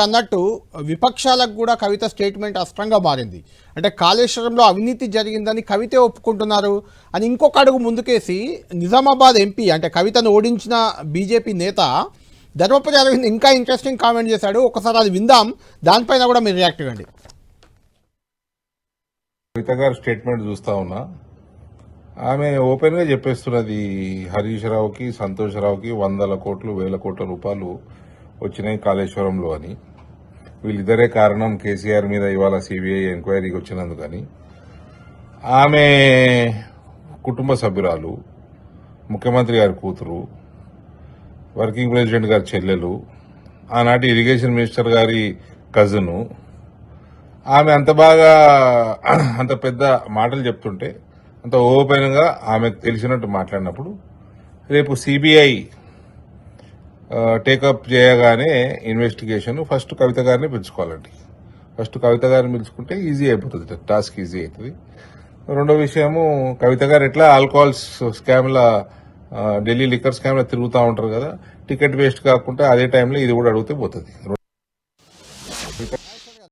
అన్నట్టు విపక్షాలకు కూడా కవిత స్టేట్మెంట్ అస్త్రంగా మారింది. అంటే కాళేశ్వరంలో అవినీతి జరిగిందని కవితే ఒప్పుకుంటున్నారు అని ఇంకొక అడుగు ముందుకేసి నిజామాబాద్ ఎంపీ అంటే కవితను ఓడించిన బీజేపీ నేత ధర్మపురి అరవింద్ ఇంకా ఇంట్రెస్టింగ్ కామెంట్ చేశాడు. ఒకసారి అది విందాం. దానిపైన కూడా మీరు రియాక్ట్ ఇవ్వండి. కవిత గారి స్టేట్మెంట్ చూస్తా ఉన్నా. ఆమె ఓపెన్గా చెప్పేస్తున్నది హరీష్ రావుకి సంతోష్ రావుకి వందల కోట్లు వేల కోట్ల రూపాయలు వచ్చినాయి కాళేశ్వరంలో అని. వీళ్ళిద్దరే కారణం కేసీఆర్ మీద ఇవాళ సిబిఐ ఎంక్వైరీకి వచ్చినందుకని ఆమె కుటుంబ సభ్యురాలు ముఖ్యమంత్రి గారి కూతురు వర్కింగ్ ప్రెసిడెంట్ గారి చెల్లెలు ఆనాటి ఇరిగేషన్ మినిస్టర్ గారి కజను. ఆమె అంత బాగా అంత పెద్ద మాటలు చెప్తుంటే అంత ఓపెన్గా ఆమెకు తెలిసినట్టు మాట్లాడినప్పుడు రేపు సిబిఐ టేకప్ చేయగానే ఇన్వెస్టిగేషన్ ఫస్ట్ కవిత గారిని పిలుచుకోవాలండి. ఫస్ట్ కవిత గారిని పిలుచుకుంటే ఈజీ అయిపోతుంది టాస్క్ ఈజీ అవుతుంది. రెండో విషయము కవిత గారు ఎట్లా ఆల్కహాల్స్ స్కామ్ల ఢిల్లీ లిక్కర్ స్కామ్ల తిరుగుతూ ఉంటారు కదా టికెట్ వేస్ట్ కాకుండా అదే టైంలో ఇది కూడా అడిగితే పోతుంది.